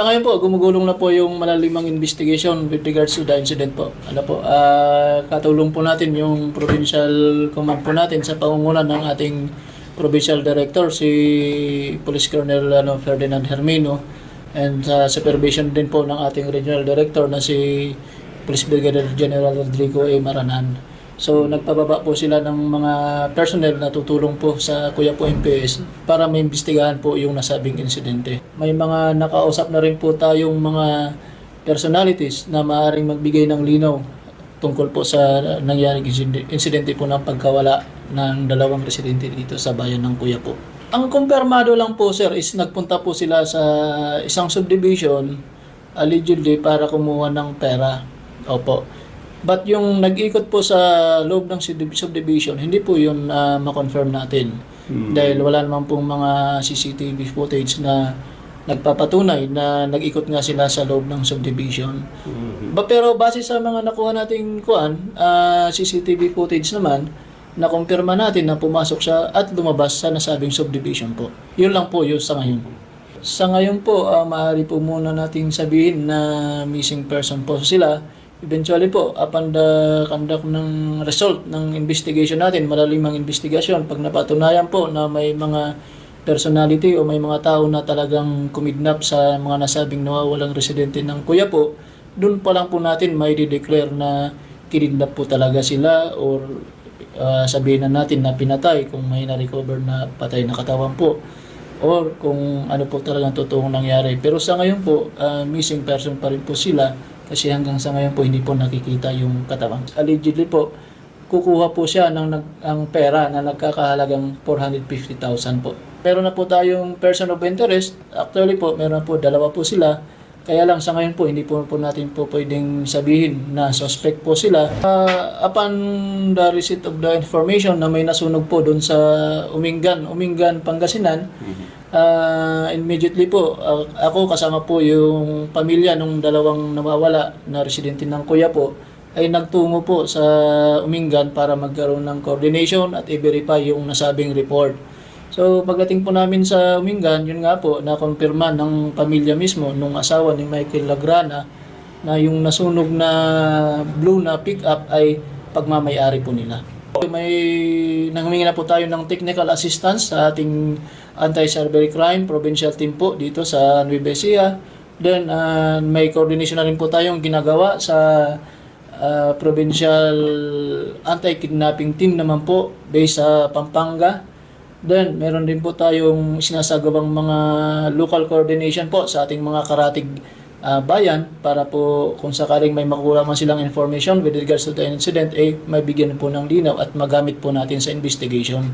Sa ngayon po, gumugulong na po yung malalimang investigation with regards to the incident po. Ano po, ah, katulong po natin yung provincial command po natin sa pangungunan ng ating provincial director, si Police Colonel ano, Ferdinand Hermino, and sa supervision din po ng ating regional director na si Police Brigadier General Rodrigo A. Maranan. So nagpababa po sila ng mga personnel na tutulong po sa Kuya po MPS para maimbestigahan po yung nasabing insidente. May mga nakausap na rin po tayong mga personalities na maaaring magbigay ng linaw tungkol po sa nangyaring insiden- insidente po ng pagkawala ng dalawang residente dito sa bayan ng Kuya po. Ang kumpirmado lang po sir is nagpunta po sila sa isang subdivision allegedly para kumuha ng pera. Opo. But yung nag-ikot po sa loob ng sub- subdivision, hindi po yun na ma-confirm natin. Dahil wala naman pong mga CCTV footage na nagpapatunay na nag-ikot nga sila sa loob ng subdivision. Ba, pero base sa mga nakuha nating kuan, ah, CCTV footage naman, nakumpirma natin na pumasok siya at lumabas sa nasabing subdivision po. Yun lang po yun sa ngayon. Sa ngayon po, ah, maaari po muna nating sabihin na missing person po sila. Eventually po, upon the conduct ng result ng investigation natin, malalimang investigation, pag napatunayan po na may mga personality o may mga tao na talagang kumidnap sa mga nasabing nawawalang residente ng Kuya po, doon pa lang po natin may declare na kinidnap po talaga sila or ah, sabihin na natin na pinatay kung may na-recover na patay na katawan po or kung ano po talagang totoong nangyari. Pero sa ngayon po, ah, missing person pa rin po sila kasi hanggang sa ngayon po hindi po nakikita yung katawan. Allegedly po, kukuha po siya ng nag, ang pera na nagkakahalagang 450,000 po. Meron na po tayong person of interest. Actually po, meron na po, dalawa po sila. Kaya lang sa ngayon po, hindi po, po natin po pwedeng sabihin na suspect po sila. Ah, upon the receipt of the information na may nasunog po doon sa Umingan, Umingan, Pangasinan, ah, immediately po, ah, ako kasama po yung pamilya nung dalawang nawawala na residente ng kuya po, ay nagtungo po sa Umingan para magkaroon ng coordination at i-verify yung nasabing report. So pagdating po namin sa Umingan, yun nga po, na-confirma ng pamilya mismo, nung asawa ni Michael Lagrana, na yung nasunog na blue na pickup ay pagmamayari po nila. May nanghumingi na po tayo ng technical assistance sa ating anti-cyber crime provincial team po dito sa Nueva Ecija. Then ah, may coordination na rin po tayong ginagawa sa ah, provincial anti-kidnapping team naman po based sa Pampanga. Then, meron din po tayong sinasagawang mga local coordination po sa ating mga karatig ah, bayan para po kung sakaling may makuha man silang information with regards to the incident, eh, may bigyan po ng linaw at magamit po natin sa investigation.